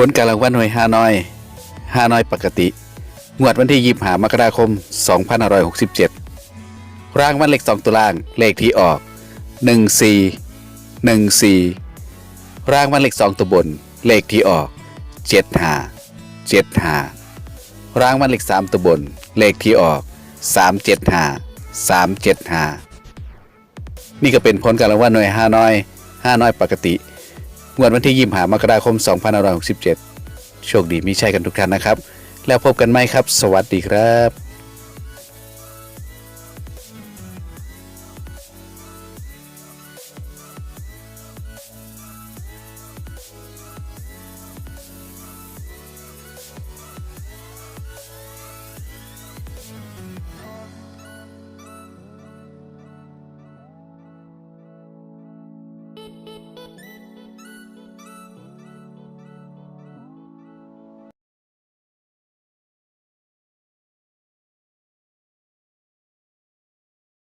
ผลการรางวัลหน่วยฮานอยฮานอยปกติ งวดวันที่ยี่หามกราคม 2567 รางวัลเลข2ตัวล่างเลขที่ออก 14 14 รางวัลเลข2ตัวบน เลขที่ออก 75 75 รางวัลเลข3ตัวบน เลขที่ออก 375 375 นี่ก็เป็นผลการรางวัลหน่วยฮานอยฮานอยปกติ งวดวันที่ยี่หามกราคม2567 โชคดีมีชัยกันทุกท่านนะครับ แล้วพบกันไหมครับ สวัสดีครับ